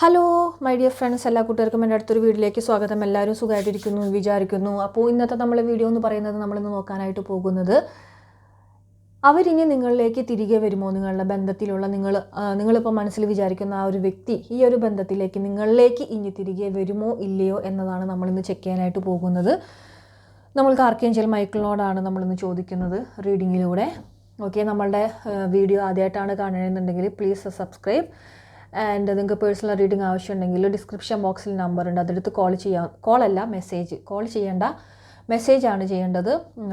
Hello my dear friends എല്ലാ കൂട്ടുകാർക്കും എന്റെ അടുത്തൊരു വീഡിയോയിലേക്ക് സ്വാഗതം. എല്ലാവരും സുഖമായിട്ടിരിക്കുന്നു എന്ന് വിചാരിക്കുന്നു. അപ്പോൾ ഇന്നത്തെ നമ്മളെ വീഡിയോ എന്ന് പറയുന്നത് നമ്മളിന്ന് നോക്കാനായിട്ട് പോകുന്നത് അവരിനി നിങ്ങളിലേക്ക് തിരികെ വരുമോ? നിങ്ങളുടെ ബന്ധത്തിലുള്ള നിങ്ങൾ നിങ്ങളിപ്പോൾ മനസ്സിൽ വിചാരിക്കുന്ന ആ ഒരു വ്യക്തി ഈ ഒരു ബന്ധത്തിലേക്ക് നിങ്ങളിലേക്ക് ഇനി തിരികെ വരുമോ ഇല്ലയോ എന്നതാണ് നമ്മളിന്ന് ചെക്ക് ചെയ്യാനായിട്ട് പോകുന്നത്. നമ്മൾക്ക് ആർക്കേഞ്ചൽ മൈക്കിളിനോടാണ് നമ്മളിന്ന് ചോദിക്കുന്നത് റീഡിങ്ങിലൂടെ ഓക്കെ നമ്മളുടെ വീഡിയോ ആദ്യമായിട്ടാണ് കാണണമെന്നുണ്ടെങ്കിൽ പ്ലീസ് സബ്സ്ക്രൈബ് ആൻഡ് നിങ്ങൾക്ക് പേഴ്സണൽ റീഡിംഗ് ആവശ്യമുണ്ടെങ്കിൽ ഡിസ്ക്രിപ്ഷൻ ബോക്സിൽ നമ്പർ ഉണ്ട്. അതെടുത്ത് കോൾ ചെയ്യാം കോളല്ല മെസ്സേജ് കോൾ ചെയ്യേണ്ട മെസ്സേജാണ് ചെയ്യേണ്ടത്.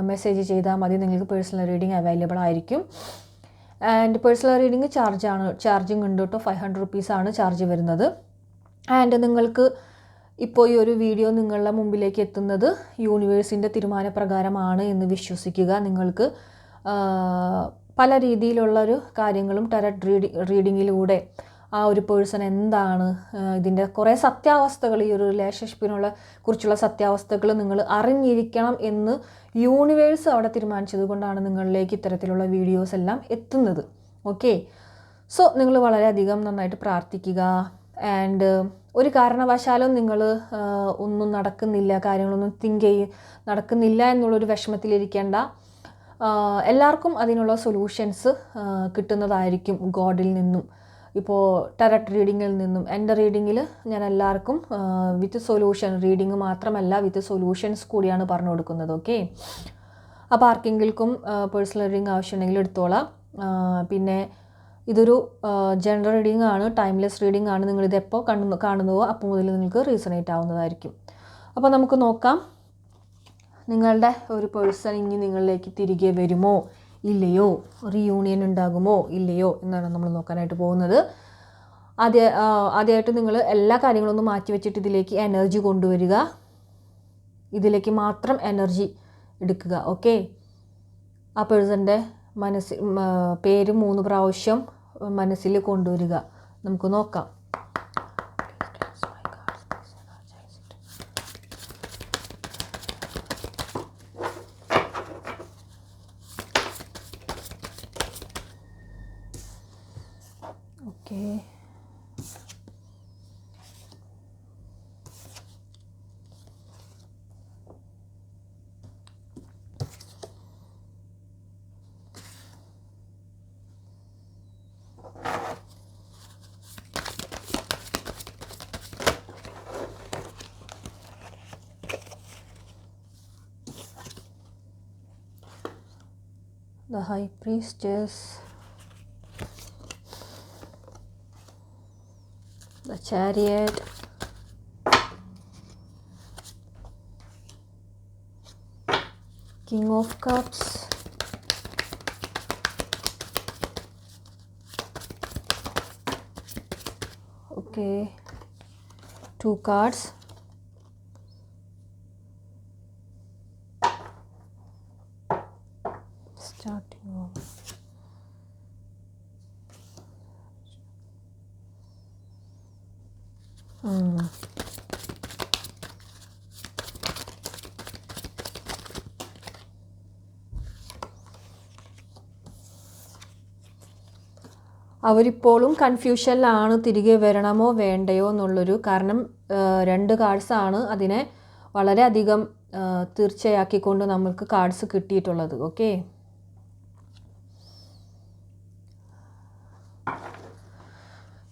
മെസ്സേജ് ചെയ്താൽ മതി. നിങ്ങൾക്ക് പേഴ്സണൽ റീഡിംഗ് അവൈലബിൾ ആയിരിക്കും. ആൻഡ് പേഴ്സണൽ റീഡിംഗ് ചാർജാണ് ചാർജിങ് ഉണ്ട് കേട്ടോ. ഫൈവ് ഹൺഡ്രഡ് റുപ്പീസാണ് ചാർജ് വരുന്നത്. ആൻഡ് നിങ്ങൾക്ക് ഇപ്പോൾ ഈ ഒരു വീഡിയോ നിങ്ങളുടെ മുമ്പിലേക്ക് എത്തുന്നത് യൂണിവേഴ്സിന്റെ തീരുമാനപ്രകാരമാണ് എന്ന് വിശ്വസിക്കുക. നിങ്ങൾക്ക് പല രീതിയിലുള്ളൊരു കാര്യങ്ങളും ടെററ്റ് റീഡി റീഡിങ്ങിലൂടെ ആ ഒരു പേഴ്സൺ എന്താണ് ഇതിന്റെ കുറേ സത്യാവസ്ഥകൾ ഈ ഒരു റിലേഷൻഷിപ്പിനുള്ള കുറിച്ചുള്ള സത്യാവസ്ഥകൾ നിങ്ങൾ അറിഞ്ഞിരിക്കണം എന്ന് യൂണിവേഴ്സ് അവിടെ തീരുമാനിച്ചത് കൊണ്ടാണ് നിങ്ങളിലേക്ക് ഇത്തരത്തിലുള്ള വീഡിയോസ് എല്ലാം എത്തുന്നത്. ഓക്കെ സോ നിങ്ങൾ വളരെയധികം നന്നായിട്ട് പ്രാർത്ഥിക്കുക. ആൻഡ് ഒരു കാരണവശാലും നിങ്ങൾ ഒന്നും നടക്കുന്നില്ല കാര്യങ്ങളൊന്നും തിങ്ക് ചെയ്യും നടക്കുന്നില്ല എന്നുള്ളൊരു വിഷമത്തിലിരിക്കേണ്ട. എല്ലാവർക്കും അതിനുള്ള സൊല്യൂഷൻസ് കിട്ടുന്നതായിരിക്കും ഗോഡിൽ നിന്നും. ഇപ്പോൾ ടെററ്റ് റീഡിങ്ങിൽ നിന്നും എന്റെ റീഡിങ്ങിൽ ഞാൻ എല്ലാവർക്കും വിത്ത് സൊല്യൂഷൻ റീഡിങ് മാത്രമല്ല വിത്ത് സൊല്യൂഷൻസ് കൂടിയാണ് പറഞ്ഞു കൊടുക്കുന്നത് ഓക്കെ അപ്പോൾ ആർക്കെങ്കിലും പേഴ്സണൽ റീഡിങ് ആവശ്യമുണ്ടെങ്കിൽ എടുത്തോളാം. പിന്നെ ഇതൊരു ജനറൽ റീഡിംഗ് ആണ് ടൈംലെസ് റീഡിംഗ് ആണ്. നിങ്ങളിത് എപ്പോൾ കണ്ടു കാണുന്നുവോ അപ്പോൾ മുതൽ നിങ്ങൾക്ക് റീസണേറ്റ് ആവുന്നതായിരിക്കും. അപ്പോൾ നമുക്ക് നോക്കാം നിങ്ങളുടെ ഒരു പേഴ്സൺ ഇനി നിങ്ങളിലേക്ക് തിരികെ വരുമോ? ഇല്ലയോ? റീയൂണിയൻ ഉണ്ടാകുമോ? ഇല്ലയോ? എന്നാണ് നമ്മൾ നോക്കാനായിട്ട് പോകുന്നത്. ആദ്യ ആദ്യമായിട്ട് നിങ്ങൾ എല്ലാ കാര്യങ്ങളും ഒന്ന് മാറ്റി വെച്ചിട്ട് ഇതിലേക്ക് എനർജി കൊണ്ടുവരിക. ഇതിലേക്ക് മാത്രം എനർജി എടുക്കുക ഓക്കെ ആ പേഴ്സന്റെ മനസ്സിൽ പേര് മൂന്ന് പ്രാവശ്യം മനസ്സിൽ കൊണ്ടുവരിക. നമുക്ക് നോക്കാം. Okay. the high priestess chariot. King of cups. Okay. Two cards അവരിപ്പോഴും കൺഫ്യൂഷനിലാണ് തിരികെ വരണമോ വേണ്ടയോ എന്നുള്ളൊരു കാരണം രണ്ട് കാർഡ്സാണ് അതിനെ വളരെയധികം തീർച്ചയാക്കിക്കൊണ്ട് നമ്മൾക്ക് കാർഡ്സ് കിട്ടിയിട്ടുള്ളത്. ഓക്കെ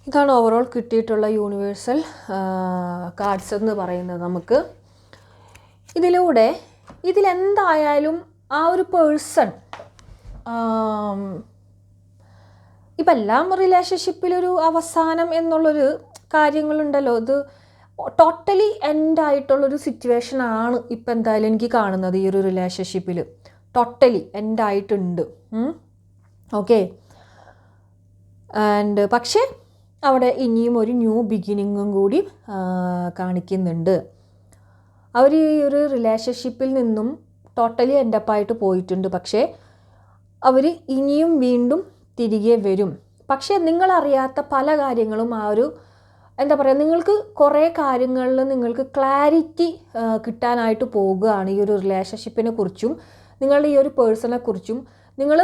ഇതാണ് ഓവറോൾ കിട്ടിയിട്ടുള്ള യൂണിവേഴ്സൽ കാർഡ്സ് എന്ന് പറയുന്നത് നമുക്ക്. ഇതിലൂടെ ഇതിലെന്തായാലും ആ ഒരു പേഴ്സൺ ഇപ്പം എല്ലാം റിലേഷൻഷിപ്പിലൊരു അവസാനം എന്നുള്ളൊരു കാര്യങ്ങളുണ്ടല്ലോ. ഇത് ടോട്ടലി എൻഡ് ആയിട്ടുള്ളൊരു സിറ്റുവേഷൻ ആണ് ഇപ്പം എന്തായാലും എനിക്ക് കാണുന്നത് ഈ ഒരു റിലേഷൻഷിപ്പിൽ ടോട്ടലി എൻഡ് ആയിട്ടുണ്ട് ഓക്കെ ആൻഡ് പക്ഷേ അവിടെ ഇനിയും ഒരു ന്യൂ ബിഗിനിങ്ങും കൂടി കാണിക്കുന്നുണ്ട്. അവർ ഈ ഒരു റിലേഷൻഷിപ്പിൽ നിന്നും ടോട്ടലി എൻഡപ്പായിട്ട് പോയിട്ടുണ്ട്. പക്ഷേ അവർ ഇനിയും വീണ്ടും തിരികെ വരും. പക്ഷേ നിങ്ങളറിയാത്ത പല കാര്യങ്ങളും ആ ഒരു എന്താ പറയുക നിങ്ങൾക്ക് കുറേ കാര്യങ്ങളിൽ നിങ്ങൾക്ക് ക്ലാരിറ്റി കിട്ടാനായിട്ട് പോകുകയാണ് ഈ ഒരു റിലേഷൻഷിപ്പിനെ കുറിച്ചും നിങ്ങളുടെ ഈ ഒരു പേഴ്സണെ കുറിച്ചും. നിങ്ങൾ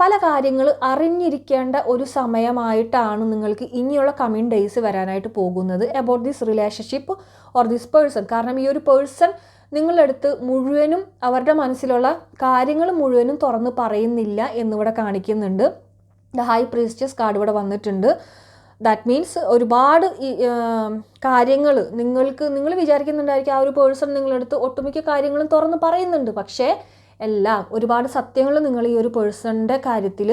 പല കാര്യങ്ങൾ അറിഞ്ഞിരിക്കേണ്ട ഒരു സമയമായിട്ടാണ് നിങ്ങൾക്ക് ഇനിയുള്ള കമ്മിങ് ഡേയ്സ് വരാനായിട്ട് പോകുന്നത് about this relationship or this person കാരണം ഈ ഒരു പേഴ്സൺ നിങ്ങളുടെ അടുത്ത് മുഴുവനും അവരുടെ മനസ്സിലുള്ള കാര്യങ്ങൾ മുഴുവനും തുറന്ന് പറയുന്നില്ല എന്നിവിടെ കാണിക്കുന്നുണ്ട്. ദ ഹൈ പ്രീസ്റ്റസ് കാർഡ് ഇവിടെ വന്നിട്ടുണ്ട്. ദാറ്റ് മീൻസ് ഒരുപാട് കാര്യങ്ങൾ നിങ്ങൾക്ക് നിങ്ങൾ വിചാരിക്കുന്നുണ്ടായിരിക്കും ആ ഒരു പേഴ്സൺ നിങ്ങളെടുത്ത് ഒട്ടുമിക്ക കാര്യങ്ങളും തുറന്ന് പറയുന്നുണ്ട്. പക്ഷേ എല്ലാം ഒരുപാട് സത്യങ്ങൾ നിങ്ങൾ ഈ ഒരു പേഴ്സണിന്റെ കാര്യത്തിൽ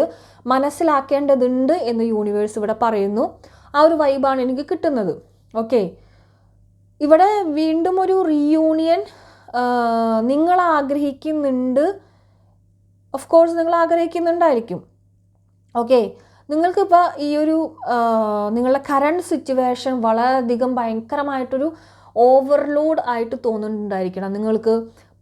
മനസ്സിലാക്കേണ്ടതുണ്ട് എന്ന് യൂണിവേഴ്സ് ഇവിടെ പറയുന്നു. ആ ഒരു വൈബാണ് എനിക്ക് കിട്ടുന്നത്. ഓക്കെ ഇവിടെ വീണ്ടും ഒരു റീയൂണിയൻ നിങ്ങൾ ആഗ്രഹിക്കുന്നുണ്ട് ഓഫ് കോഴ്സ് നിങ്ങൾ ആഗ്രഹിക്കുന്നുണ്ടായിരിക്കും ഓക്കെ നിങ്ങൾക്കിപ്പോൾ ഈ ഒരു നിങ്ങളുടെ കറണ്ട് സിറ്റുവേഷൻ വളരെയധികം ഭയങ്കരമായിട്ടൊരു ഓവർലോഡ് ആയിട്ട് തോന്നുന്നുണ്ടായിരിക്കണം. നിങ്ങൾക്ക്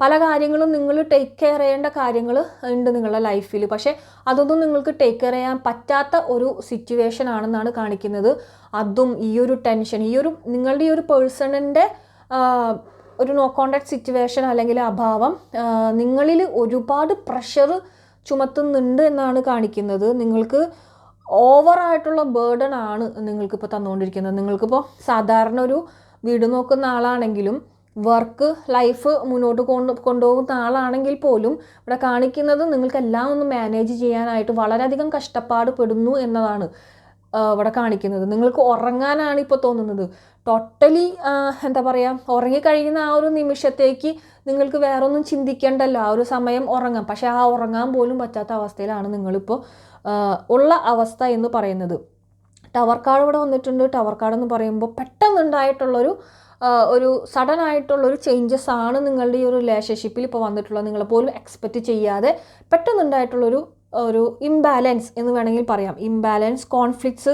പല കാര്യങ്ങളും നിങ്ങൾ ടേക്ക് കെയർ ചെയ്യേണ്ട കാര്യങ്ങൾ ഉണ്ട് നിങ്ങളുടെ ലൈഫിൽ പക്ഷേ അതൊന്നും നിങ്ങൾക്ക് ടേക്ക് കെയർ ചെയ്യാൻ പറ്റാത്ത ഒരു സിറ്റുവേഷൻ ആണെന്നാണ് കാണിക്കുന്നത്. അതും ഈ ഒരു ടെൻഷൻ ഈ ഒരു നിങ്ങളുടെ ഈ ഒരു പേഴ്സണിന്റെ ഒരു നോ കോണ്ടാക്ട് സിറ്റുവേഷൻ അല്ലെങ്കിൽ അഭാവം നിങ്ങളിൽ ഒരുപാട് പ്രഷർ ചുമത്തുന്നുണ്ട് എന്നാണ് കാണിക്കുന്നത്. നിങ്ങൾക്ക് ഓവറായിട്ടുള്ള ബേർഡൺ ആണ് നിങ്ങൾക്കിപ്പോൾ തന്നുകൊണ്ടിരിക്കുന്നത്. നിങ്ങൾക്കിപ്പോൾ സാധാരണ ഒരു വീട് നോക്കുന്ന ആളാണെങ്കിലും വർക്ക് ലൈഫ് മുന്നോട്ട് കൊണ്ട് കൊണ്ടുപോകുന്ന ആളാണെങ്കിൽ പോലും ഇവിടെ കാണിക്കുന്നത് നിങ്ങൾക്ക് എല്ലാം ഒന്ന് മാനേജ് ചെയ്യാനായിട്ട് വളരെയധികം കഷ്ടപ്പാട് പെടുന്നു എന്നതാണ് ഇവിടെ കാണിക്കുന്നത്. നിങ്ങൾക്ക് ഉറങ്ങാനാണ് ഇപ്പോൾ തോന്നുന്നത്. ടോട്ടലി എന്താ പറയുക ഉറങ്ങിക്കഴിയുന്ന ആ ഒരു നിമിഷത്തേക്ക് നിങ്ങൾക്ക് വേറൊന്നും ചിന്തിക്കേണ്ടല്ലോ. ആ ഒരു സമയം ഉറങ്ങാം പക്ഷേ ആ ഉറങ്ങാൻ പോലും പറ്റാത്ത അവസ്ഥയിലാണ് നിങ്ങളിപ്പോൾ ഉള്ള അവസ്ഥ എന്ന് പറയുന്നത്. ടവർ കാർഡ് ഇവിടെ വന്നിട്ടുണ്ട്. ടവർ കാർഡ് എന്ന് പറയുമ്പോൾ പെട്ടെന്നുണ്ടായിട്ടുള്ളൊരു ഒരു സഡൻ ആയിട്ടുള്ളൊരു ചേഞ്ചസ് ആണ് നിങ്ങളുടെ ഈ ഒരു റിലേഷൻഷിപ്പിൽ ഇപ്പോൾ വന്നിട്ടുള്ളത്. നിങ്ങൾ പോലും എക്സ്പെക്റ്റ് ചെയ്യാതെ പെട്ടെന്നുണ്ടായിട്ടുള്ളൊരു ഒരു ഇംബാലൻസ് എന്ന് വേണമെങ്കിൽ പറയാം. ഇംബാലൻസ് കോൺഫ്ലിക്ട്സ്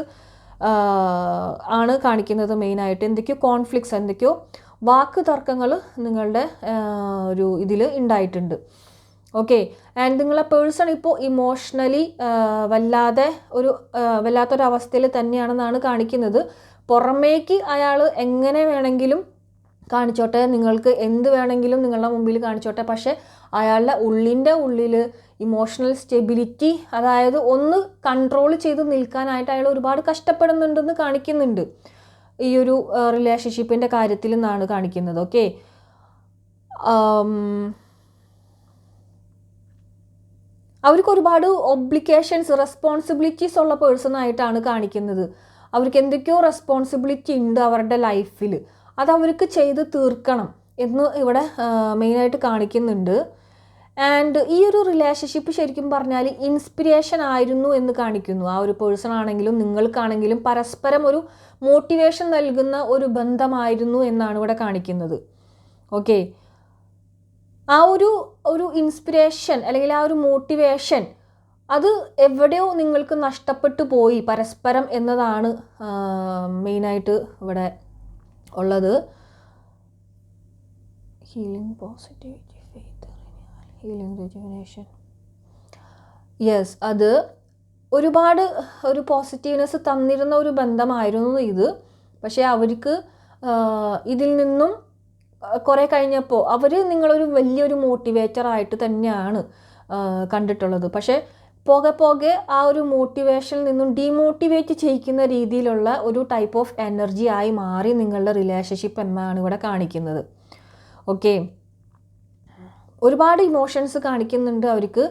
ആണ് കാണിക്കുന്നത് മെയിനായിട്ട് എന്തൊക്കെയോ കോൺഫ്ലിക്ട്സ് എന്തൊക്കെയോ വാക്ക് തർക്കങ്ങൾ നിങ്ങളുടെ ഒരു ഇതിൽ ഉണ്ടായിട്ടുണ്ട് ഓക്കെ ആൻഡ് നിങ്ങളെ പേഴ്സൺ ഇപ്പോൾ ഇമോഷണലി വല്ലാതെ ഒരു വല്ലാത്തൊരവസ്ഥയിൽ തന്നെയാണെന്നാണ് കാണിക്കുന്നത്. പുറമേക്ക് അയാൾ എങ്ങനെ വേണമെങ്കിലും കാണിച്ചോട്ടെ. നിങ്ങൾക്ക് എന്ത് വേണമെങ്കിലും നിങ്ങളുടെ മുമ്പിൽ കാണിച്ചോട്ടെ. പക്ഷേ അയാളുടെ ഉള്ളിന്റെ ഉള്ളിൽ ഇമോഷണൽ സ്റ്റെബിലിറ്റി അതായത് ഒന്ന് കൺട്രോൾ ചെയ്ത് നിൽക്കാനായിട്ട് അയാൾ ഒരുപാട് കഷ്ടപ്പെടുന്നുണ്ടെന്ന് കാണിക്കുന്നുണ്ട്. ഈ ഒരു റിലേഷൻഷിപ്പിന്റെ കാര്യത്തിൽ നിന്നാണ് കാണിക്കുന്നത്. ഓക്കെ? അവർക്ക് ഒരുപാട് ഒബ്ലിക്കേഷൻസ് റെസ്പോൺസിബിലിറ്റീസ് ഉള്ള പേഴ്സണായിട്ടാണ് കാണിക്കുന്നത്. അവർക്ക് എന്തൊക്കെയോ റെസ്പോൺസിബിലിറ്റി ഉണ്ട് അവരുടെ ലൈഫിൽ അത് അവർക്ക് ചെയ്ത് തീർക്കണം എന്ന് ഇവിടെ മെയിനായിട്ട് കാണിക്കുന്നുണ്ട്. ആൻഡ് ഈ ഒരു റിലേഷൻഷിപ്പ് ശരിക്കും പറഞ്ഞാൽ ഇൻസ്പിരേഷൻ ആയിരുന്നു എന്ന് കാണിക്കുന്നു. ആ ഒരു പേഴ്സൺ ആണെങ്കിലും നിങ്ങൾക്കാണെങ്കിലും പരസ്പരം ഒരു മോട്ടിവേഷൻ നൽകുന്ന ഒരു ബന്ധമായിരുന്നു എന്നാണ് ഇവിടെ കാണിക്കുന്നത്. ഓക്കെ ആ ഒരു ഒരു ഇൻസ്പിരേഷൻ അല്ലെങ്കിൽ ആ ഒരു മോട്ടിവേഷൻ അത് എവിടെയോ നിങ്ങൾക്ക് നഷ്ടപ്പെട്ടു പോയി പരസ്പരം എന്നതാണ് മെയിനായിട്ട് ഇവിടെ ഉള്ളത്. Healing positivity faith healing rejuvenation yes അത് ഒരുപാട് ഒരു പോസിറ്റീവ്നെസ് തന്നിരുന്ന ഒരു ബന്ധമായിരുന്നു ഇത്. പക്ഷേ അവർക്ക് ഇതിൽ നിന്നും കുറേ കഴിഞ്ഞപ്പോൾ അവർ നിങ്ങളൊരു വലിയൊരു മോട്ടിവേറ്റർ ആയിട്ട് തന്നെയാണ് കണ്ടിട്ടുള്ളത്. പക്ഷേ പോകെ പോകെ ആ ഒരു മോട്ടിവേഷനിൽ നിന്നും ഡീമോട്ടിവേറ്റ് ചെയ്യിക്കുന്ന രീതിയിലുള്ള ഒരു ടൈപ്പ് ഓഫ് എനർജി ആയി മാറി നിങ്ങളുടെ റിലേഷൻഷിപ്പ് എന്നാണ് ഇവിടെ കാണിക്കുന്നത്. ഓക്കെ ഒരുപാട് ഇമോഷൻസ് കാണിക്കുന്നുണ്ട് അവർക്ക്.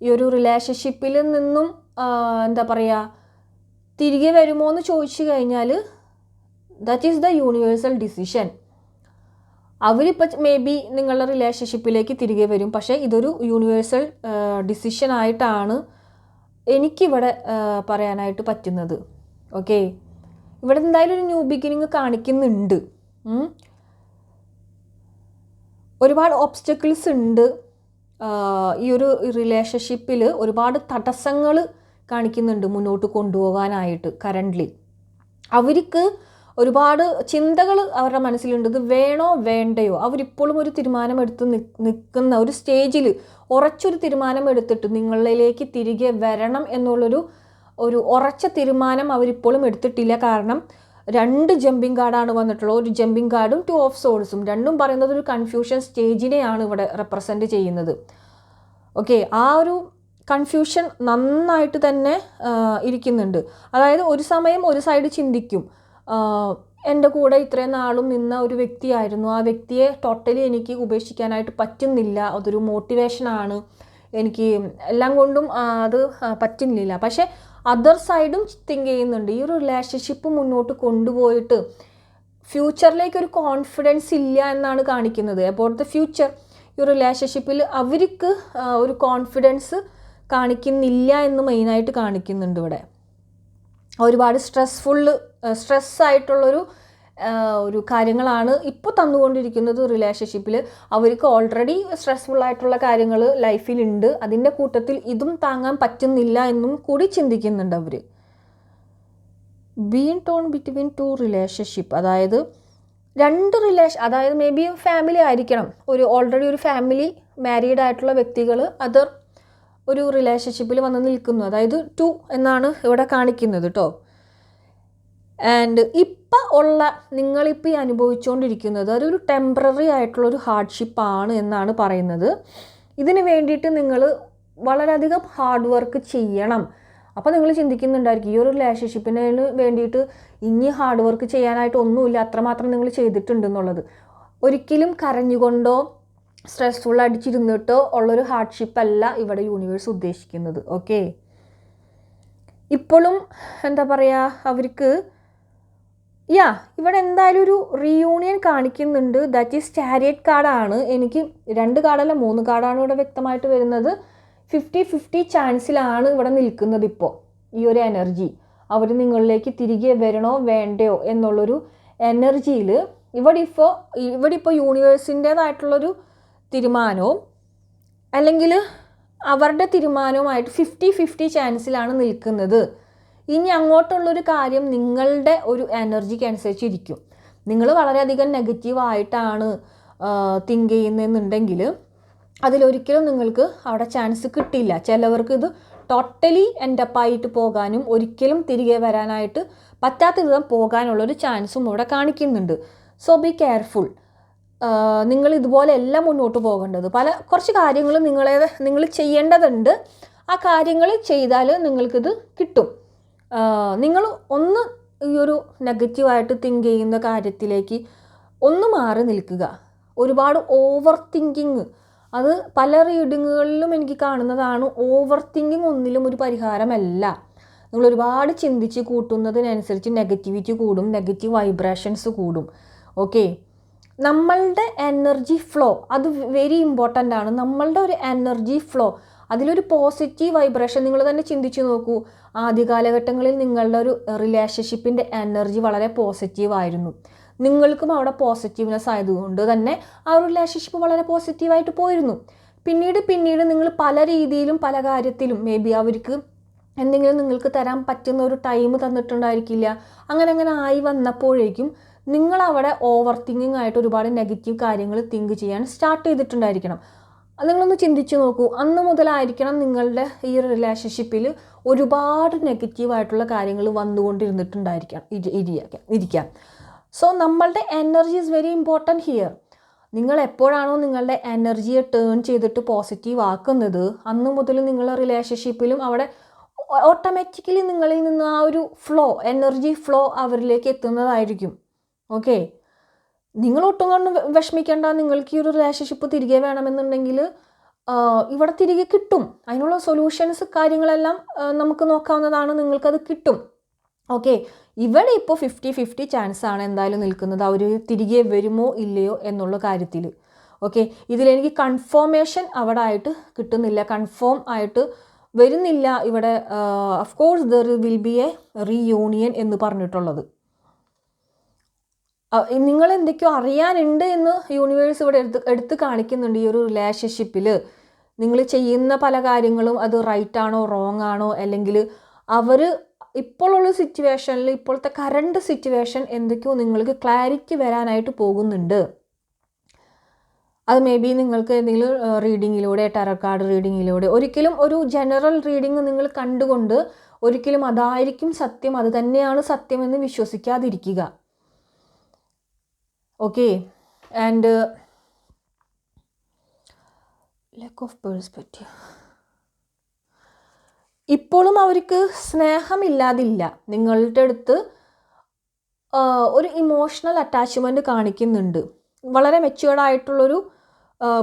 ഈ ഒരു റിലേഷൻഷിപ്പിൽ നിന്നും എന്താ പറയുക തിരികെ വരുമോ എന്ന് ചോദിച്ചു കഴിഞ്ഞാൽ that is the universal decision അവരിപ്പോൾ മേ ബി നിങ്ങളുടെ റിലേഷൻഷിപ്പിലേക്ക് തിരികെ വരും. പക്ഷേ ഇതൊരു യൂണിവേഴ്സൽ ഡിസിഷൻ ആയിട്ടാണ് എനിക്കിവിടെ പറയാനായിട്ട് പറ്റുന്നത്. ഓക്കെ? ഇവിടെ എന്തായാലും ഒരു ന്യൂ ബിഗിനിങ് കാണിക്കുന്നുണ്ട്. ഒരുപാട് ഓബ്സ്റ്റക്കിൾസ് ഉണ്ട്. ഈ ഒരു റിലേഷൻഷിപ്പിൽ ഒരുപാട് തടസ്സങ്ങൾ കാണിക്കുന്നുണ്ട് മുന്നോട്ട് കൊണ്ടുപോകാനായിട്ട് കറന്റ്ലി അവർക്ക് ഒരുപാട് ചിന്തകൾ അവരുടെ മനസ്സിലുണ്ട്. ഇത് വേണോ വേണ്ടയോ? അവരിപ്പോഴും ഒരു തീരുമാനമെടുത്ത് നിൽക്കുന്ന ഒരു സ്റ്റേജിൽ ഉറച്ചൊരു തീരുമാനമെടുത്തിട്ട് നിങ്ങളിലേക്ക് തിരികെ വരണം എന്നുള്ളൊരു ഒരു ഉറച്ച തീരുമാനം അവരിപ്പോഴും എടുത്തിട്ടില്ല. കാരണം രണ്ട് ജമ്പിങ് കാർഡാണ് വന്നിട്ടുള്ളത്. ഒരു ജമ്പിങ് കാർഡും ടു ഓഫ് സോൾസും രണ്ടും പറയുന്നത് ഒരു കൺഫ്യൂഷൻ സ്റ്റേജിനെയാണ് ഇവിടെ റെപ്രസെന്റ് ചെയ്യുന്നത്. ഓക്കെ ആ ഒരു കൺഫ്യൂഷൻ നന്നായിട്ട് തന്നെ ഇരിക്കുന്നുണ്ട്. അതായത് ഒരു സമയം ഒരു സൈഡ് ചിന്തിക്കും. എന്റെ കൂടെ ഇത്രയും നാളും നിന്ന ഒരു വ്യക്തിയായിരുന്നു. ആ വ്യക്തിയെ ടോട്ടലി എനിക്ക് ഉപേക്ഷിക്കാനായിട്ട് പറ്റുന്നില്ല. അതൊരു മോട്ടിവേഷനാണ് എനിക്ക് എല്ലാം കൊണ്ടും അത് പറ്റുന്നില്ല. പക്ഷേ അതർ സൈഡും തിങ്ക് ചെയ്യുന്നുണ്ട്. ഈ ഒരു റിലേഷൻഷിപ്പ് മുന്നോട്ട് കൊണ്ടുപോയിട്ട് ഫ്യൂച്ചറിലേക്ക് ഒരു കോൺഫിഡൻസ് ഇല്ല എന്നാണ് കാണിക്കുന്നത്. അബൌട്ട് ദ ഫ്യൂച്ചർ ഈ റിലേഷൻഷിപ്പിൽ അവർക്ക് ഒരു കോൺഫിഡൻസ് കാണിക്കുന്നില്ല എന്ന് മെയിനായിട്ട് കാണിക്കുന്നുണ്ട് ഇവിടെ. ഒരുപാട് സ്ട്രെസ്ഫുള്ള് സ്ട്രെസ്സായിട്ടുള്ളൊരു ഒരു കാര്യങ്ങളാണ് ഇപ്പോൾ തന്നുകൊണ്ടിരിക്കുന്നത് റിലേഷൻഷിപ്പിൽ അവർക്ക് ഓൾറെഡി സ്ട്രെസ്ഫുൾ ആയിട്ടുള്ള കാര്യങ്ങൾ ലൈഫിലുണ്ട് അതിന്റെ കൂട്ടത്തിൽ ഇതും താങ്ങാൻ പറ്റുന്നില്ല എന്നും കൂടി ചിന്തിക്കുന്നുണ്ട് അവർ been torn between two relationship അതായത് രണ്ട് റിലേഷൻ അതായത് മേ ബി ഫാമിലി ആയിരിക്കണം. ഒരു ഓൾറെഡി ഒരു ഫാമിലി മാരീഡ് ആയിട്ടുള്ള വ്യക്തികൾ അതർ ഒരു റിലേഷൻഷിപ്പിൽ വന്ന് നിൽക്കുന്നു. അതായത് ടു എന്നാണ് ഇവിടെ കാണിക്കുന്നത് കേട്ടോ ആൻഡ് ഇപ്പം ഉള്ള നിങ്ങളിപ്പോൾ ഈ അനുഭവിച്ചുകൊണ്ടിരിക്കുന്നത് അതൊരു ടെമ്പററി ആയിട്ടുള്ള ഒരു ഹാർഡ്ഷിപ്പാണ് എന്നാണ് പറയുന്നത്. ഇതിന് വേണ്ടിയിട്ട് നിങ്ങൾ വളരെയധികം ഹാർഡ് വർക്ക് ചെയ്യണം. അപ്പോൾ നിങ്ങൾ ചിന്തിക്കുന്നുണ്ടായിരിക്കും ഈ ഒരു റിലേഷൻഷിപ്പിന് വേണ്ടിയിട്ട് ഇനി ഹാർഡ് വർക്ക് ചെയ്യാനായിട്ട് ഒന്നുമില്ല അത്രമാത്രം നിങ്ങൾ ചെയ്തിട്ടുണ്ടെന്നുള്ളത് ഒരിക്കലും കരഞ്ഞുകൊണ്ടോ സ്ട്രെസ്ഫുൾ അടിച്ചിരുന്നിട്ടോ ഉള്ളൊരു ഹാർഡ്ഷിപ്പ് അല്ല ഇവിടെ യൂണിവേഴ്സ് ഉദ്ദേശിക്കുന്നത് ഓക്കെ ഇപ്പോഴും എന്താ പറയുക അവർക്ക് യാ ഇവിടെ എന്തായാലും ഒരു റീയൂണിയൻ കാണിക്കുന്നുണ്ട്. ദാറ്റ് ഈസ് ചാരിയറ്റ് കാർഡാണ് എനിക്ക് രണ്ട് കാർഡല്ല മൂന്ന് കാർഡാണ് ഇവിടെ വ്യക്തമായിട്ട് വരുന്നത്. ഫിഫ്റ്റി ഫിഫ്റ്റി ചാൻസിലാണ് ഇവിടെ നിൽക്കുന്നത് ഇപ്പോൾ ഈ ഒരു എനർജി അവർ നിങ്ങളിലേക്ക് തിരികെ വരണോ വേണ്ടയോ എന്നുള്ളൊരു എനർജിയിൽ ഇവിടെ ഇപ്പോൾ ഇവിടെ ഇപ്പോൾ യൂണിവേഴ്സിന്റേതായിട്ടുള്ളൊരു തീരുമാനവും അല്ലെങ്കിൽ അവരുടെ തീരുമാനവുമായിട്ട് ഫിഫ്റ്റി ഫിഫ്റ്റി ചാൻസിലാണ് നിൽക്കുന്നത്. ഇനി അങ്ങോട്ടുള്ളൊരു കാര്യം നിങ്ങളുടെ ഒരു എനർജിക്ക് അനുസരിച്ചിരിക്കും. നിങ്ങൾ വളരെയധികം നെഗറ്റീവായിട്ടാണ് തിങ്ക് ചെയ്യുന്നതെന്നുണ്ടെങ്കിൽ അതിലൊരിക്കലും നിങ്ങൾക്ക് അവിടെ ചാൻസ് കിട്ടില്ല. ചിലവർക്ക് ഇത് ടോട്ടലി എൻഡപ്പായിട്ട് പോകാനും ഒരിക്കലും തിരികെ വരാനായിട്ട് പറ്റാത്ത വിധം പോകാനുള്ളൊരു ചാൻസും ഇവിടെ കാണിക്കുന്നുണ്ട്. സോ ബി കെയർഫുൾ നിങ്ങൾ ഇതുപോലെ എല്ലാം മുന്നോട്ട് പോകേണ്ടത്. പല കുറച്ച് കാര്യങ്ങൾ നിങ്ങളെ നിങ്ങൾ ചെയ്യേണ്ടതുണ്ട്. ആ കാര്യങ്ങൾ ചെയ്താൽ നിങ്ങൾക്കിത് കിട്ടും. നിങ്ങൾ ഒന്ന് ഈ ഒരു നെഗറ്റീവായിട്ട് തിങ്ക് ചെയ്യുന്ന കാര്യത്തിലേക്ക് ഒന്ന് മാറി നിൽക്കുക. ഒരുപാട് ഓവർ തിങ്കിങ് അത് പല റീഡിങ്ങുകളിലും എനിക്ക് കാണുന്നതാണ്. ഓവർ തിങ്കിങ് ഒന്നിലും ഒരു പരിഹാരമല്ല. നിങ്ങൾ ഒരുപാട് ചിന്തിച്ച് കൂട്ടുന്നതിനനുസരിച്ച് നെഗറ്റിവിറ്റി കൂടും നെഗറ്റീവ് വൈബ്രേഷൻസ് കൂടും. ഓക്കെ നമ്മളുടെ എനർജി ഫ്ലോ അത് വെരി ഇമ്പോർട്ടന്റ് ആണ്. നമ്മളുടെ ഒരു എനർജി ഫ്ലോ അതിലൊരു പോസിറ്റീവ് വൈബ്രേഷൻ നിങ്ങൾ തന്നെ ചിന്തിച്ചു നോക്കൂ. ആദ്യ കാലഘട്ടങ്ങളിൽ നിങ്ങളുടെ ഒരു റിലേഷൻഷിപ്പിന്റെ എനർജി വളരെ പോസിറ്റീവ് ആയിരുന്നു. നിങ്ങൾക്കും അവിടെ പോസിറ്റീവ്നെസ് ആയതുകൊണ്ട് തന്നെ ആ ഒരു റിലേഷൻഷിപ്പ് വളരെ പോസിറ്റീവായിട്ട് പോയിരുന്നു. പിന്നീട് പിന്നീട് നിങ്ങൾ പല രീതിയിലും പല കാര്യത്തിലും മേ ബി അവർക്ക് എന്തെങ്കിലും നിങ്ങൾക്ക് തരാൻ പറ്റുന്ന ഒരു ടൈം തന്നിട്ടുണ്ടായിരിക്കില്ല. അങ്ങനെ അങ്ങനെ ആയി വന്നപ്പോഴേക്കും നിങ്ങൾ അവിടെ ഓവർ തിങ്കിങ് ആയിട്ട് ഒരുപാട് നെഗറ്റീവ് കാര്യങ്ങൾ തിങ്ക് ചെയ്യാൻ സ്റ്റാർട്ട് ചെയ്തിട്ടുണ്ടായിരിക്കണം. നിങ്ങളൊന്ന് ചിന്തിച്ചു നോക്കൂ. അന്ന് മുതലായിരിക്കണം നിങ്ങളുടെ ഈ ഒരു റിലേഷൻഷിപ്പിൽ ഒരുപാട് നെഗറ്റീവായിട്ടുള്ള കാര്യങ്ങൾ വന്നുകൊണ്ടിരുന്നിട്ടുണ്ടായിരിക്കാം. ഇരി- ഇരിക്കാം ഇരിക്കാം. സോ നമ്മളുടെ energy is very important here നിങ്ങൾ എപ്പോഴാണോ നിങ്ങളുടെ എനർജിയെ ടേൺ ചെയ്തിട്ട് പോസിറ്റീവ് ആക്കുന്നത് അന്ന് മുതൽ നിങ്ങളുടെ റിലേഷൻഷിപ്പിലും അവിടെ ഓട്ടോമാറ്റിക്കലി നിങ്ങളിൽ നിന്ന് ആ ഒരു ഫ്ലോ എനർജി ഫ്ലോ അവരിലേക്ക് എത്തുന്നതായിരിക്കും. ഓക്കെ. നിങ്ങൾ ഒട്ടും കൊണ്ട് വിഷമിക്കേണ്ട. നിങ്ങൾക്ക് ഈ ഒരു റിലേഷൻഷിപ്പ് തിരികെ വേണമെന്നുണ്ടെങ്കിൽ ഇവിടെ തിരികെ കിട്ടും. അതിനുള്ള സൊല്യൂഷൻസ് കാര്യങ്ങളെല്ലാം നമുക്ക് നോക്കാവുന്നതാണ്. നിങ്ങൾക്കത് കിട്ടും. ഓക്കെ. ഇവിടെ ഇപ്പോൾ ഫിഫ്റ്റി ഫിഫ്റ്റി ചാൻസ് ആണ് എന്തായാലും നിൽക്കുന്നത്. അവർ തിരികെ വരുമോ ഇല്ലയോ എന്നുള്ള കാര്യത്തിൽ ഓക്കെ. ഇതിലെനിക്ക് കൺഫോമേഷൻ അവിടെ ആയിട്ട് കിട്ടുന്നില്ല. കൺഫേം ആയിട്ട് വരുന്നില്ല ഇവിടെ of course there will be a reunion എന്ന് പറഞ്ഞിട്ടുള്ളത്. നിങ്ങൾ എന്തൊക്കെയോ അറിയാനുണ്ട് എന്ന് യൂണിവേഴ്സ് ഇവിടെ എടുത്ത് എടുത്ത് കാണിക്കുന്നുണ്ട് ഈ ഒരു റിലേഷൻഷിപ്പിൽ നിങ്ങൾ ചെയ്യുന്ന പല കാര്യങ്ങളും അത് റൈറ്റ് ആണോ റോങ് ആണോ അല്ലെങ്കിൽ അവർ ഇപ്പോഴുള്ള സിറ്റുവേഷനിൽ ഇപ്പോഴത്തെ കറണ്ട് സിറ്റുവേഷൻ എന്തൊക്കെയോ നിങ്ങൾക്ക് ക്ലാരിറ്റി വരാനായിട്ട് പോകുന്നുണ്ട്. അത് മേ ബി നിങ്ങൾക്ക് എന്തെങ്കിലും റീഡിങ്ങിലൂടെ ടെറ കാർഡ് റീഡിങ്ങിലൂടെ ഒരിക്കലും ഒരു ജനറൽ റീഡിങ് നിങ്ങൾ കണ്ടുകൊണ്ട് ഒരിക്കലും അതായിരിക്കും സത്യം അത് തന്നെയാണ് സത്യമെന്ന് വിശ്വസിക്കാതിരിക്കുക. Okay and lack of perspective ഇപ്പോഴും അവർക്ക് സ്നേഹമില്ലാതില്ല. നിങ്ങളുടെ അടുത്ത് ഒരു ഇമോഷണൽ അറ്റാച്ച്മെന്റ് കാണിക്കുന്നുണ്ട്. വളരെ മെച്യൂർഡ് ആയിട്ടുള്ളൊരു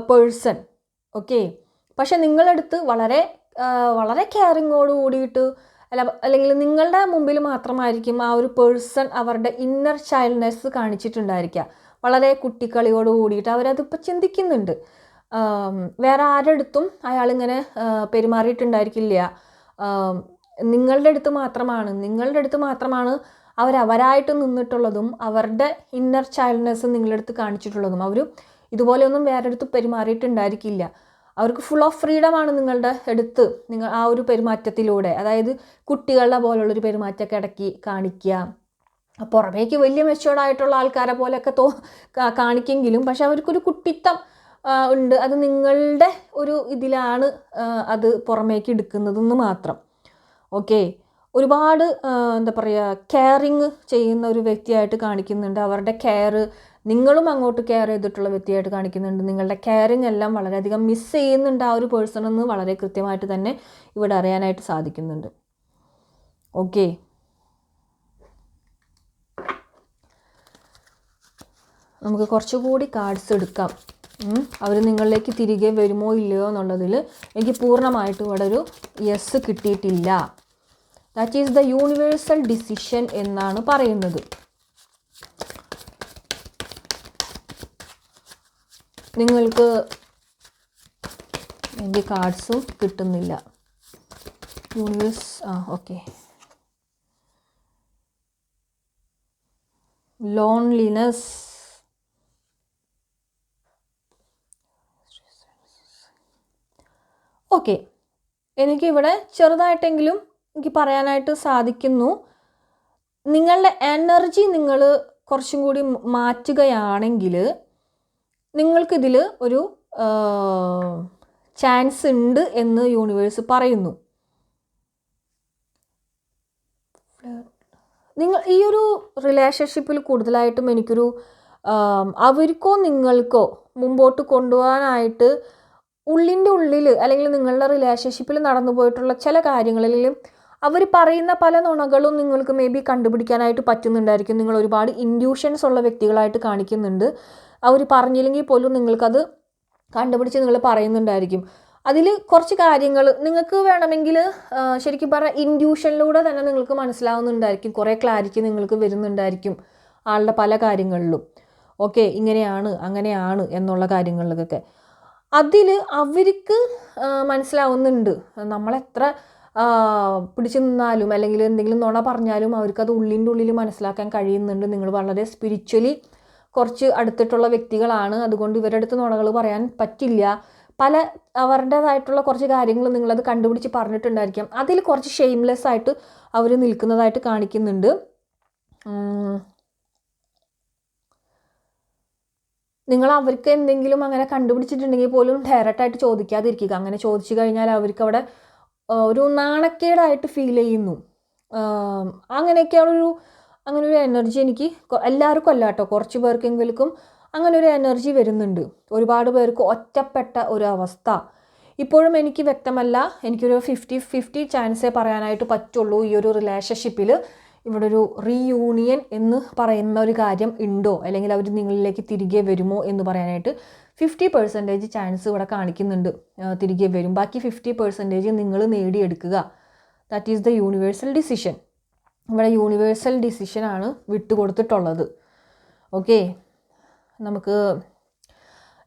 പേഴ്സൺ ഓക്കെ പക്ഷെ നിങ്ങളടുത്ത് വളരെ വളരെ കെയറിങ്ങോട് കൂടിയിട്ട് അല്ല അല്ലെങ്കിൽ നിങ്ങളുടെ മുമ്പിൽ മാത്രമായിരിക്കും ആ ഒരു പേഴ്സൺ അവരുടെ ഇന്നർ ചൈൽഡ്നെസ് കാണിച്ചിട്ടുണ്ടായിരിക്കുക. വളരെ കുട്ടിക്കളിയോട് കൂടിയിട്ട് അവരതിപ്പോൾ ചിന്തിക്കുന്നുണ്ട്. വേറെ ആരുടെ അടുത്തും അയാളിങ്ങനെ പെരുമാറിയിട്ടുണ്ടായിരിക്കില്ല. നിങ്ങളുടെ അടുത്ത് മാത്രമാണ്. നിങ്ങളുടെ അടുത്ത് മാത്രമാണ് അവരവരായിട്ട് നിന്നിട്ടുള്ളതും അവരുടെ ഇന്നർ ചൈൽഡ്നെസ് നിങ്ങളുടെ അടുത്ത് കാണിച്ചിട്ടുള്ളതും. അവർ ഇതുപോലെയൊന്നും വേറെ അടുത്ത് പെരുമാറിയിട്ടുണ്ടായിരിക്കില്ല. അവർക്ക് ഫുൾ ഓഫ് ഫ്രീഡമാണ് നിങ്ങളുടെ എടുത്ത് നിങ്ങൾ ആ ഒരു പെരുമാറ്റത്തിലൂടെ. അതായത് കുട്ടികളുടെ പോലുള്ളൊരു പെരുമാറ്റമൊക്കെ ഇടയ്ക്ക് കാണിക്കുക. പുറമേക്ക് വലിയ മെച്ചുവേർഡായിട്ടുള്ള ആൾക്കാരെ പോലെയൊക്കെ തോ കാണിക്കെങ്കിലും പക്ഷെ അവർക്കൊരു കുട്ടിത്തം ഉണ്ട്. അത് നിങ്ങളുടെ ഒരു ഇതിലാണ് അത് പുറമേക്ക് എടുക്കുന്നതെന്ന് മാത്രം. ഓക്കെ ഒരുപാട് എന്താ പറയുക കെയറിങ് ചെയ്യുന്ന ഒരു വ്യക്തിയായിട്ട് കാണിക്കുന്നുണ്ട്. അവരുടെ കെയർ നിങ്ങളും അങ്ങോട്ട് കെയർ ചെയ്തിട്ടുള്ള വ്യക്തിയായിട്ട് കാണിക്കുന്നുണ്ട്. നിങ്ങളുടെ കെയറിങ് എല്ലാം വളരെയധികം മിസ് ചെയ്യുന്നുണ്ട് ആ ഒരു പേഴ്സൺ എന്ന് വളരെ കൃത്യമായിട്ട് തന്നെ ഇവിടെ അറിയാനായിട്ട് സാധിക്കുന്നുണ്ട്. ഓക്കെ നമുക്ക് കുറച്ചുകൂടി കാർഡ്സ് എടുക്കാം. അവർ നിങ്ങളിലേക്ക് തിരികെ വരുമോ ഇല്ലയോ എന്നുള്ളതിൽ എനിക്ക് പൂർണമായിട്ടും ഇവിടെ ഒരു യെസ് കിട്ടിയിട്ടില്ല. That is the universal decision എന്നാണ് പറയുന്നത്. നിങ്ങൾക്ക് എന്റെ കാർഡ്സും കിട്ടുന്നില്ല. യൂണിവേഴ്സ് ആ ഓക്കെ. Loneliness okay. എനിക്കിവിടെ ചെറുതായിട്ടെങ്കിലും എനിക്ക് പറയാനായിട്ട് സാധിക്കുന്നു. നിങ്ങളുടെ എനർജി നിങ്ങൾ കുറച്ചും കൂടി മാറ്റുകയാണെങ്കിൽ നിങ്ങൾക്കിതിൽ ഒരു ചാൻസ് ഉണ്ട് എന്ന് യൂണിവേഴ്സ് പറയുന്നു. നിങ്ങൾ ഈ ഒരു റിലേഷൻഷിപ്പിൽ കൂടുതലായിട്ടും എനിക്കൊരു അവർക്കോ നിങ്ങൾക്കോ മുമ്പോട്ട് കൊണ്ടുപോകാനായിട്ട് ഉള്ളിന്റെ ഉള്ളിൽ അല്ലെങ്കിൽ നിങ്ങളുടെ റിലേഷൻഷിപ്പിൽ നടന്നു പോയിട്ടുള്ള ചില കാര്യങ്ങളിൽ അവർ പറയുന്ന പല നുണകളും നിങ്ങൾക്ക് മേ ബി കണ്ടുപിടിക്കാനായിട്ട് പറ്റുന്നുണ്ടായിരിക്കും. നിങ്ങൾ ഒരുപാട് ഇൻഡ്യൂഷൻസ് ഉള്ള വ്യക്തികളായിട്ട് കാണിക്കുന്നുണ്ട്. അവർ പറഞ്ഞില്ലെങ്കിൽ പോലും നിങ്ങൾക്കത് കണ്ടുപിടിച്ച് നിങ്ങൾ പറയുന്നുണ്ടായിരിക്കും. അതിൽ കുറച്ച് കാര്യങ്ങൾ നിങ്ങൾക്ക് വേണമെങ്കിൽ ശരിക്കും പറഞ്ഞാൽ ഇൻഡ്യൂഷനിലൂടെ തന്നെ നിങ്ങൾക്ക് മനസ്സിലാവുന്നുണ്ടായിരിക്കും. കുറേ ക്ലാരിറ്റി നിങ്ങൾക്ക് വരുന്നുണ്ടായിരിക്കും ആളുടെ പല കാര്യങ്ങളിലും. ഓക്കെ ഇങ്ങനെയാണ് അങ്ങനെയാണ് എന്നുള്ള കാര്യങ്ങളിലൊക്കെ. അതിൽ അവർക്ക് മനസ്സിലാവുന്നുണ്ട്. നമ്മളെത്ര പിടിച്ചു നിന്നാലും അല്ലെങ്കിൽ എന്തെങ്കിലും നുണ പറഞ്ഞാലും അവർക്കത് ഉള്ളിന്റെ ഉള്ളിൽ മനസ്സിലാക്കാൻ കഴിയുന്നുണ്ട്. നിങ്ങൾ വളരെ സ്പിരിച്വലി കുറച്ച് അടുത്തിട്ടുള്ള വ്യക്തികളാണ്. അതുകൊണ്ട് ഇവരുടെ അടുത്ത് നുണകൾ പറയാൻ പറ്റില്ല. പല അവരുടേതായിട്ടുള്ള കുറച്ച് കാര്യങ്ങൾ നിങ്ങളത് കണ്ടുപിടിച്ച് പറഞ്ഞിട്ടുണ്ടായിരിക്കാം. അതിൽ കുറച്ച് ഷെയിംലെസ് ആയിട്ട് അവർ നിൽക്കുന്നതായിട്ട് കാണിക്കുന്നുണ്ട്. നിങ്ങൾ അവർക്ക് എന്തെങ്കിലും അങ്ങനെ കണ്ടുപിടിച്ചിട്ടുണ്ടെങ്കിൽ പോലും ഡയറക്റ്റായിട്ട് ചോദിക്കാതിരിക്കുക. അങ്ങനെ ചോദിച്ചു കഴിഞ്ഞാൽ അവർക്ക് അവിടെ ഒരു നാണക്കേടായിട്ട് ഫീൽ ചെയ്യുന്നു. അങ്ങനെയൊക്കെയുള്ളൊരു അങ്ങനെ ഒരു എനർജി എനിക്ക് എല്ലാവർക്കും അല്ല കേട്ടോ. കുറച്ച് പേർക്കെങ്കിലും അങ്ങനെ ഒരു എനർജി വരുന്നുണ്ട്. ഒരുപാട് പേർക്ക് ഒറ്റപ്പെട്ട ഒരു അവസ്ഥ. ഇപ്പോഴും എനിക്ക് വ്യക്തമല്ല. എനിക്കൊരു ഫിഫ്റ്റി ഫിഫ്റ്റി ചാൻസേ പറയാനായിട്ട് പറ്റുള്ളൂ ഈ ഒരു റിലേഷൻഷിപ്പിൽ ഇവിടെ ഒരു റീയൂണിയൻ എന്ന് പറയുന്ന ഒരു കാര്യം ഉണ്ടോ? അല്ലെങ്കിൽ അവർ നിങ്ങളിലേക്ക് തിരികെ വരുമോ എന്ന് പറയാനായിട്ട് ഫിഫ്റ്റി പെർസെന്റേജ് ചാൻസ് ഇവിടെ കാണിക്കുന്നുണ്ട്. തിരികെ വരും. ബാക്കി ഫിഫ്റ്റി പെർസെന്റേജ് നിങ്ങൾ നേടിയെടുക്കുക. That is the universal decision ഇവിടെ യൂണിവേഴ്സൽ ഡിസിഷനാണ് വിട്ടുകൊടുത്തിട്ടുള്ളത്. ഓക്കെ നമുക്ക്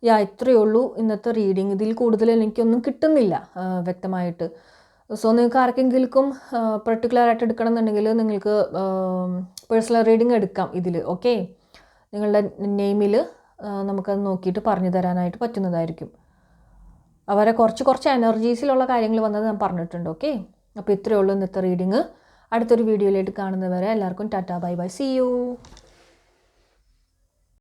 യാ ഇത്രയേ ഉള്ളൂ. ഇന്നത്തെ റീഡിങ് ഇതിൽ കൂടുതൽ എനിക്കൊന്നും കിട്ടുന്നില്ല വ്യക്തമായിട്ട്. സോ നിങ്ങൾക്ക് ആർക്കെങ്കിലും പെർട്ടിക്കുലർ ആയിട്ട് എടുക്കണം എന്നുണ്ടെങ്കിൽ നിങ്ങൾക്ക് പേഴ്സണൽ റീഡിങ് എടുക്കാം ഇതിൽ ഓക്കെ നിങ്ങളുടെ നെയിമിൽ നമുക്കത് നോക്കിയിട്ട് പറഞ്ഞു തരാനായിട്ട് പറ്റുന്നതായിരിക്കും. അവരെ കുറച്ച് കുറച്ച് എനർജീസിലുള്ള കാര്യങ്ങൾ വന്നത് ഞാൻ പറഞ്ഞിട്ടുണ്ട് ഓക്കെ അപ്പോൾ ഇത്രയേ ഉള്ളൂ ഇന്നത്തെ റീഡിങ്. അടുത്തൊരു വീഡിയോയിലായിട്ട് കാണുന്നവരെ എല്ലാവർക്കും tata bye bye see you